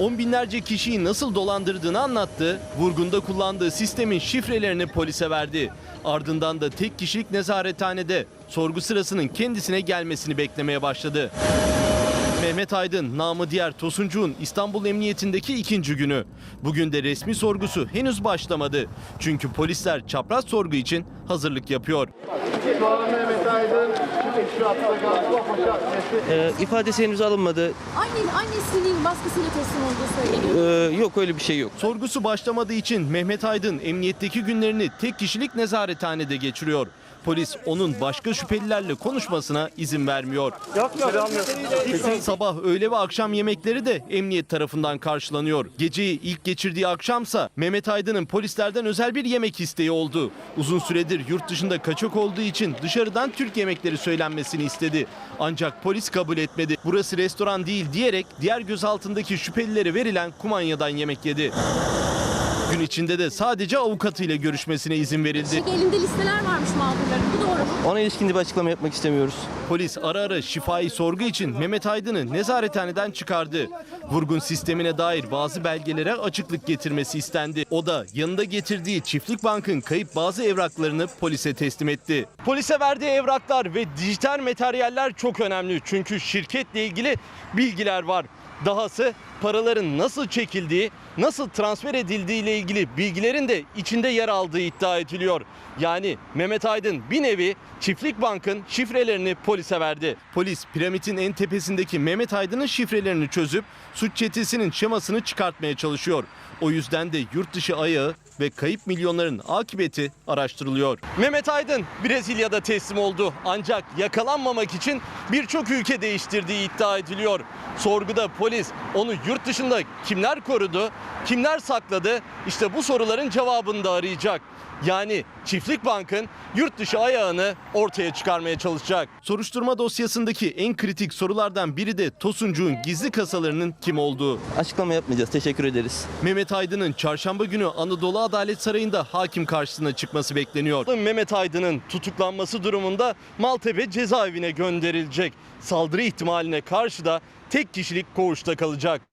On binlerce kişiyi nasıl dolandırdığını anlattı. Vurgunda kullandığı sistemin şifrelerini polise verdi. Ardından da tek kişilik nezarethanede sorgu sırasının kendisine gelmesini beklemeye başladı. Mehmet Aydın, namı diğer Tosuncuğun İstanbul Emniyetindeki ikinci günü. Bugün de resmi sorgusu henüz başlamadı. Çünkü polisler çapraz sorgu için hazırlık yapıyor. Ee, ifadesi henüz alınmadı. Anne, annesinin baskısıyla teslim olduğu söyleniyor. Ee, yok öyle bir şey yok. Sorgusu başlamadığı için Mehmet Aydın emniyetteki günlerini tek kişilik nezarethanede geçiriyor. Polis onun başka şüphelilerle konuşmasına izin vermiyor. Sabah, öğle ve akşam yemekleri de emniyet tarafından karşılanıyor. Geceyi ilk geçirdiği akşamsa Mehmet Aydın'ın polislerden özel bir yemek isteği oldu. Uzun süredir yurt dışında kaçak olduğu için dışarıdan Türk yemekleri söylenmesini istedi. Ancak polis kabul etmedi. Burası restoran değil diyerek diğer gözaltındaki şüphelilere verilen kumanyadan yemek yedi. Gün içinde de sadece avukatıyla görüşmesine izin verildi. Çünkü elinde listeler varmış mağdurların. Bu doğru mu? Ona ilişkin de bir açıklama yapmak istemiyoruz. Polis ara ara şifai sorgu için Mehmet Aydın'ı nezarethaneden çıkardı. Vurgun sistemine dair bazı belgelere açıklık getirmesi istendi. O da yanında getirdiği Çiftlik Bank'ın kayıp bazı evraklarını polise teslim etti. Polise verdiği evraklar ve dijital materyaller çok önemli. Çünkü şirketle ilgili bilgiler var. Dahası paraların nasıl çekildiği, nasıl transfer edildiği ile ilgili bilgilerin de içinde yer aldığı iddia ediliyor. Yani Mehmet Aydın bir nevi Çiftlik Bank'ın şifrelerini polise verdi. Polis piramidin en tepesindeki Mehmet Aydın'ın şifrelerini çözüp suç çetesinin şemasını çıkartmaya çalışıyor. O yüzden de yurt dışı ayağı ve kayıp milyonların akıbeti araştırılıyor. Mehmet Aydın Brezilya'da teslim oldu ancak yakalanmamak için birçok ülke değiştirdiği iddia ediliyor. Sorguda polis onu yurt dışında kimler korudu, kimler sakladı işte bu soruların cevabını da arayacak. Yani Çiftlik Bank'ın yurt dışı ayağını ortaya çıkarmaya çalışacak. Soruşturma dosyasındaki en kritik sorulardan biri de Tosuncuğun gizli kasalarının kim olduğu. Açıklama yapmayacağız. Teşekkür ederiz. Mehmet Aydın'ın çarşamba günü Anadolu Adalet Sarayı'nda hakim karşısına çıkması bekleniyor. Mehmet Aydın'ın tutuklanması durumunda Maltepe cezaevine gönderilecek. Saldırı ihtimaline karşı da tek kişilik koğuşta kalacak.